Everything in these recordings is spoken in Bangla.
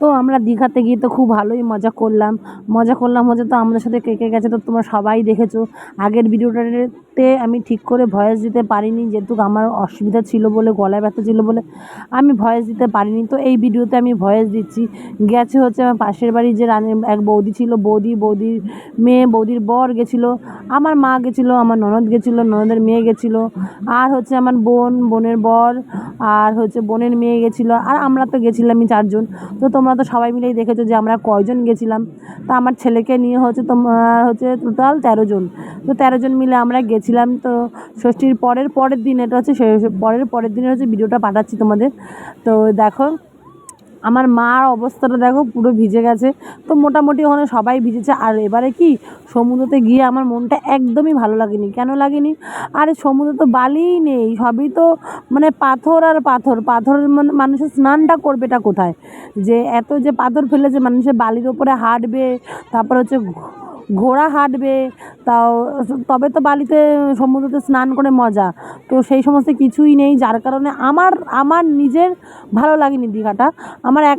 তো আমরা দীঘাতে গিয়ে তো খুব ভালোই মজা করলাম। মজা করলাম হচ্ছে তো আমাদের সাথে কে কে গেছে তো তোমরা সবাই দেখেছ। আগের ভিডিওটাতে আমি ঠিক করে ভয়েস দিতে পারিনি, যেহেতু আমার অসুবিধা ছিল বলে, গলায় ব্যথা ছিল বলে আমি ভয়েস দিতে পারিনি। তো এই ভিডিওতে আমি ভয়েস দিচ্ছি। গেছে হচ্ছে আমার পাশের বাড়ি যে রানী, এক বৌদি ছিল, বৌদি বৌদির মেয়ে, বৌদির বর গেছিল, আমার মা গেছিল, আমার ননদ গেছিল, ননদের মেয়ে গেছিল, আর হচ্ছে আমার বোন, বোনের বর, আর হচ্ছে বোনের মেয়ে গেছিল, আর আমরা তো গেছিলামই চারজন। তো তোমরা তো সবাই মিলেই দেখেছ যে আমরা কয়জন গেছিলাম। তো আমার ছেলেকে নিয়ে হচ্ছে তোমার হচ্ছে টোটাল তেরো জন। তো তেরো জন মিলে আমরা গেছিলাম। তো ষষ্ঠীর পরের পরের দিন এটা হচ্ছে পরের পরের দিনের হচ্ছে ভিডিওটা পাঠাচ্ছি তোমাদের। তো দেখো আমার মার অবস্থাটা দেখো পুরো ভিজে গেছে। তো মোটামুটি ওখানে সবাই ভিজেছে। আর এবারে কি, সমুদ্রতে গিয়ে আমার মনটা একদমই ভালো লাগেনি। কেন লাগেনি? আরে সমুদ্র তো বালিই নেই, সবই তো মানে পাথর আর পাথর। পাথরের মানে মানুষের স্নানটা করবে এটা কোথায়? যে এত যে পাথর ফেলেছে, মানুষের বালির ওপরে হাঁটবে, তারপর হচ্ছে ঘোড়া হাঁটবে তাও তবে তো বালিতে সমুদ্রতে স্নান করে মজা। তো সেই সমস্ত কিছুই নেই যার কারণে আমার আমার নিজের ভালো লাগেনি দীঘাটা। আমার এক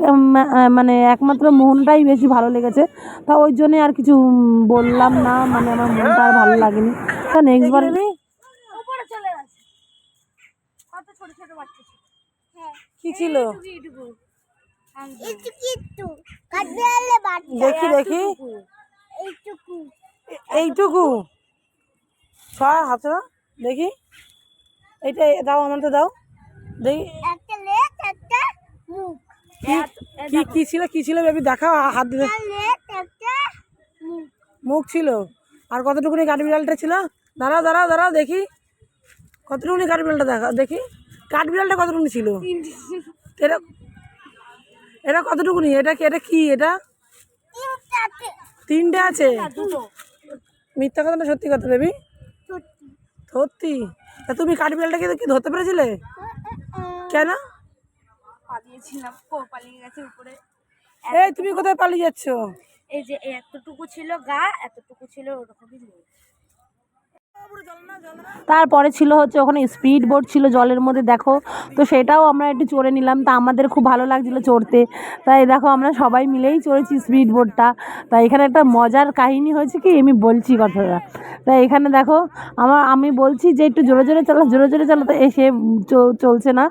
মানে একমাত্র মোহনটাই বেশি ভালো লেগেছে। তা ওই জন্যে আর কিছু বললাম না মানে আমার মনটা আর ভালো লাগেনি। তা নেক্সট বার উপরে চলে গেছে কত ছোট ছোট বাচ্চা ছিল। হ্যাঁ। কি ছিল? দেখি দেখি। এইটুকু। ছ হাতে দেখি। এইটা দাও আমাকে দাও। দেখি। কি কি ছিল কি ছিল বেবি? দেখাও হাত একটা মুখ। ছিল। আর কতটুকুনি কাঠবিড়ালটা ছিল? দাঁড়াও দাঁড়াও দাঁড়াও দেখি। কতটুকুনি কাঠবিড়ালটা দেখা দেখি। কাঠবিড়ালটা কতটুকুনি ছিল? এটা এটা কতটুকুনি? এটা কি এটা কি এটা? তিনটে আছে। মিথ্যা কথা না সত্যি কথা বেবি? সত্যি। তা তুমি কাঠ কাঠবিড়ালটাকে কি ধরতে পেরেছিলে? কেন? পালিয়েছিলাম পালিয়ে গেছে উপরে। এই তুমি কোথায় পালিয়ে যাচ্ছ? এই যে এতটুকু ছিল গা এতটুকু ছিল ওরকমই। তারপরে ছিল হচ্ছে ওখানে স্পিড বোট ছিল জলের মধ্যে, দেখো। তো সেটাও আমরা একটু চড়ে নিলাম। তা আমাদের খুব ভালো লাগছিল চড়তে। তাই দেখো আমরা সবাই মিলেই চড়েছি স্পিড বোটটা তাই এখানে একটা মজার কাহিনী হয়েছে কি? আমি বলছি কথাটা। তাই এখানে দেখো আমার আমি বলছি যে একটু জোরে জোরে চালা, জোরে জোরে চালাতে এসে চলছে না।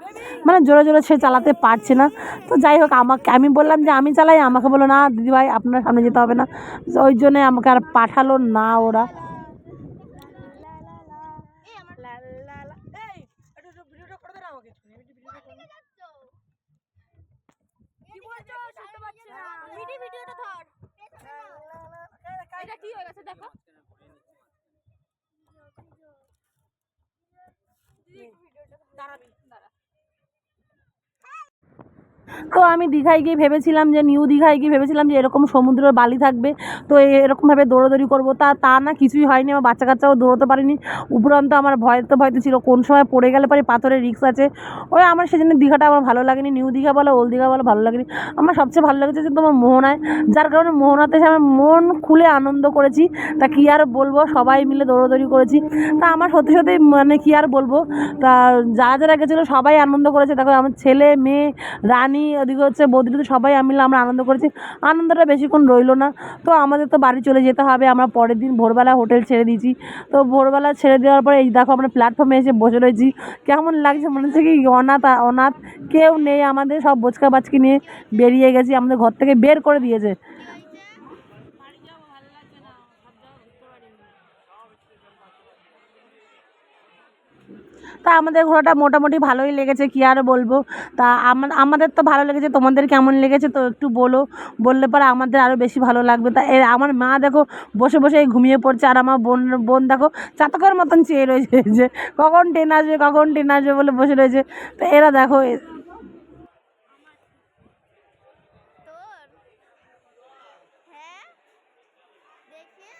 মানে জোরে জোরে সে চালাতে পারছে না। তো যাই হোক, আমাকে আমি বললাম যে আমি চালাই, আমাকে বলল, না দিদিভাই আপনার সামনে যেতে হবে না। ওই জন্যে আমাকে আর পাঠালো না ওরা এটা কি হয়ে গেছে দেখো। তো আমি দীঘায় গিয়ে ভেবেছিলাম যে, নিউ দীঘায় গিয়ে ভেবেছিলাম যে, এরকম সমুদ্রের বালি থাকবে। তো এরকমভাবে দৌড়াদৌড়ি করব। তা তা না, কিছুই হয়নি। আমার বাচ্চা কাচ্চাও দৌড়তে পারিনি। উপরন্ত আমার ভয়তে ভয়তে ছিল, কোন সময় পড়ে গেলে পরে পাথরের রিক্স আছে। ওই আমার সেজন্য দীঘাটা আমার ভালো লাগেনি। নিউ দীঘা বলো, ওল্ড দীঘা বলো, ভালো লাগেনি। আমার সবচেয়ে ভালো লেগেছে যে, তোমার মোহনায় যার কারণে মোহনাতে আমার মন খুলে আনন্দ করেছি। তা কী আর বলব? সবাই মিলে দৌড়াদৌড়ি করেছি। তা আমার সত্যি সত্যি মানে কী আর বলব? তা যারা যারা গেছিল সবাই আনন্দ করেছে। দেখো, আমার ছেলে, মেয়ে, রানী ওদিকে হচ্ছে বৌদিতে সবাই মিলে আমরা আনন্দ করেছি। আনন্দটা বেশিক্ষণ রইল না। তো আমাদের তো বাড়ি চলে যেতে হবে। আমরা পরের দিন ভোরবেলা হোটেল ছেড়ে দিয়েছি। তো ভোরবেলা ছেড়ে দেওয়ার পরে এই দেখো আমরা প্ল্যাটফর্মে এসে বসে রয়েছি। কেমন লাগছে মনে হচ্ছে কি? অনাথ অনাথ, কেউ নেই আমাদের। সব বোচকা বাচকি নিয়ে বেরিয়ে গেছি। আমাদের ঘর থেকে বের করে দিয়েছে। তা আমাদের ঘোরাটা মোটামুটি ভালোই লেগেছে, কি আর বলব? তা আমা- আমাদের তো ভালো লেগেছে, তোমাদের কেমন লেগেছে তো একটু বলো। বললে পরে আমাদের আরও বেশি ভালো লাগবে। তা এ, আমার মা দেখো বসে বসে ঘুমিয়ে পড়ছে, আর আমার বোন বোন দেখো চাতকের মতন চেয়ে রয়েছে যে, কখন ট্রেন আসবে, কখন ট্রেন আসবে বলে বসে রয়েছে। তো এরা দেখো এ- হ্যাঁ দেখে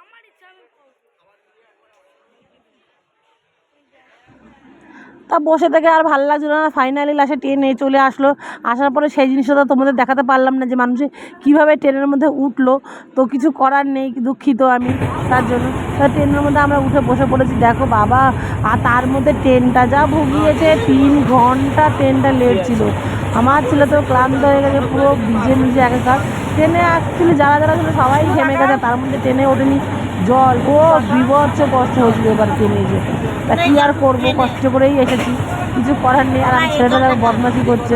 আমার ইচ্ছা আমি তো বসে থেকে আর ভালো লাগছিল না। ফাইনালি লাস্টে ট্রেনে চলে আসলো। আসার পরে সেই জিনিসটা তো তোমাদের দেখাতে পারলাম না যে মানুষে কীভাবে ট্রেনের মধ্যে উঠল। তো কিছু করার নেই, দুঃখিত আমি তার জন্য। তা ট্রেনের মধ্যে আমরা উঠে বসে পড়েছি। দেখো বাবা, আর তার মধ্যে ট্রেনটা যা ভুগিয়েছে, তিন ঘণ্টা ট্রেনটা লেট ছিল। আমার ছেলে তো ক্লান্ত হয়ে গেছে, পুরো ভিজে ভিজে একাকার। ট্রেনে অ্যাকচুয়ালি যারা যারা ছিল সবাই ঘেমে গেছে, তার মধ্যে ট্রেনে ওঠেনি। জল ও বিভৎস কষ্ট হয়েছিল এবার ট্রেনে যে তা কী আর করব? কষ্ট করেই এসেছি। কিছু করার নেই, আর আমার ছেলেটা বদমাশি করছে।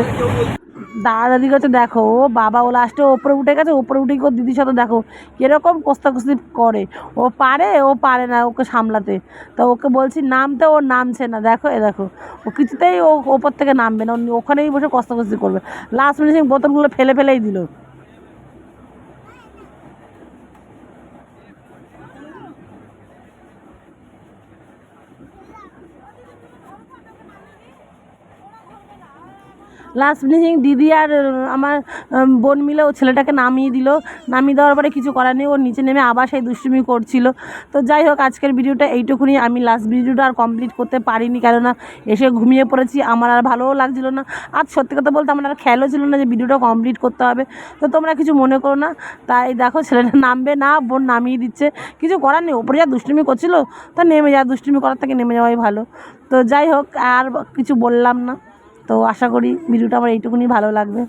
দাদা দাদি কাছে দেখো, ও বাবা, ও লাস্টে ওপরে উঠে গেছে, ওপরে উঠে ওর দিদির সাথে দেখো, কীরকম কোস্তাকুস্তি করে। ও পারে ও পারে না ওকে সামলাতে। তো ওকে বলছি, নামতে ও নামছে না। দেখো, এ দেখো, ও কিছুতেই ও ওপর থেকে নামবে না। ওখানেই বসে কস্তাকুস্তি করবে। লাস্ট মিনিট বোতলগুলো ফেলে ফেলেই দিল। লাস্ট ফিনিশিং দিদি আর আমার বোন মিলে ও ছেলেটাকে নামিয়ে দিল। নামিয়ে দেওয়ার পরে কিছু করার নেই ওর নিচে নেমে আবার সেই দুষ্টুমি করছিল। তো যাই হোক, আজকের ভিডিওটা এইটুকুনি। আমি লাস্ট ভিডিওটা আর কমপ্লিট করতে পারিনি, কেননা এসে ঘুমিয়ে পড়েছি। আমার আর ভালোও লাগছিল না। আর সত্যি কথা বলতে আমার আর খেয়ালও ছিল না যে ভিডিওটা কমপ্লিট করতে হবে। তো তোমরা কিছু মনে করো না। তাই দেখো, ছেলেটা নামবে না, বোন নামিয়ে দিচ্ছে। কিছু করার নেই, ওপরে যা দুষ্টুমি করছিল, তা নেমে যা, দুষ্টুমি করার থেকে নেমে যাওয়াই ভালো। তো যাই হোক, আর কিছু বললাম না। তো আশা করি ভিডিওটা আমার এইটুকুনি ভালো লাগবে।